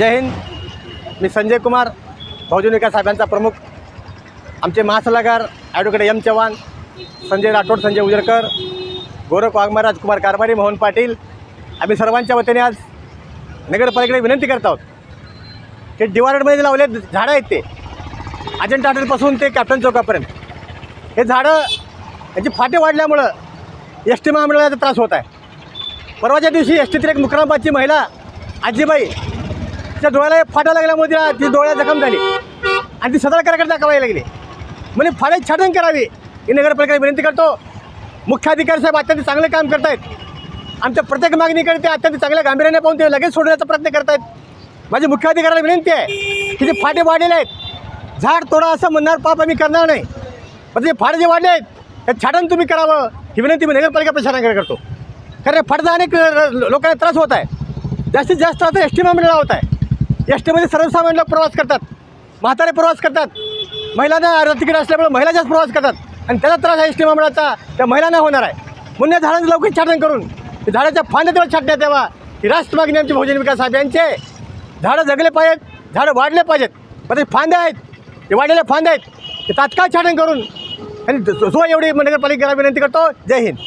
जय हिंद. मी संजय कुमार बहुजन विकास साहेबांचा प्रमुख. आमचे महासल्लागार ॲडव्होकेट एम चव्हाण संजय राठोड संजय उजरकर गोरख वाघमहाराज कुमार कारभारी मोहन पाटील. आम्ही सर्वांच्या वतीने आज नगरपालिकेकडे विनंती करत आहोत की डिवायडरमध्ये जे लावले झाडं आहेत ते. अजंठा हॉटेलपासून ते कॅप्टन चौकापर्यंत. हे झाडं याची फाटे वाढल्यामुळं एस टी महामंडळाचा त्रास होत आहे. परवाच्या दिवशी एस टीतील एक मुक्रामाबादची महिला आजीबाई त्या डोळ्याला फाटा लागल्यामुळे तिला ती डोळ्या जखम झाली. आणि ती सदर कराकडे दाखवायला लागली. म्हणजे फाड्यात छाटण करावी. ही नगरपालिकेला विनंती करतो. मुख्याधिकारी साहेब अत्यंत चांगले काम करत आहेत आमच्या प्रत्येक मागणीकडे ते अत्यंत चांगल्या गांभीर्याने पाहून ते लगेच सोडण्याचा प्रयत्न करत आहेत माझी मुख्याधिकाऱ्याला विनंती आहे की जे फाटे वाढलेले आहेत झाड तोडा असं म्हणणार पाप आम्ही करणार नाही. पण जे फाटे जे वाढले आहेत ते छाटण तुम्ही करावं ही विनंती मी नगरपालिका प्रशासनाकडे करतो. कारण फाटचा अनेक लोकांना त्रास होत आहे. जास्तीत जास्त आता एस टी महामंडळाला होत. आहे एस टीमध्ये सर्वसामान्य लोक प्रवास करतात. म्हातारे प्रवास करतात. महिलांना अर्ध तिकीट असल्यामुळे महिला जास्त प्रवास करतात. आणि त्याचा त्रास आहे एस टी महामंडळाचा. त्या महिलांना होणार आहे. म्हणून या झाडांचं लवकर छाटण करून ते झाडाच्या फांद्या तेव्हा छाटण्यात यावा. ही राष्ट्र मागणी आमची बहुजन विकास साहेब यांचे. झाडं जगले पाहिजेत झाडं वाढले पाहिजेत. पण ते फांद्या आहेत. ते वाढलेले फांद्या आहेत. ते तात्काळ छाटण करून. आणि जो एवढी नगरपालिकेला विनंती करतो. जय हिंद.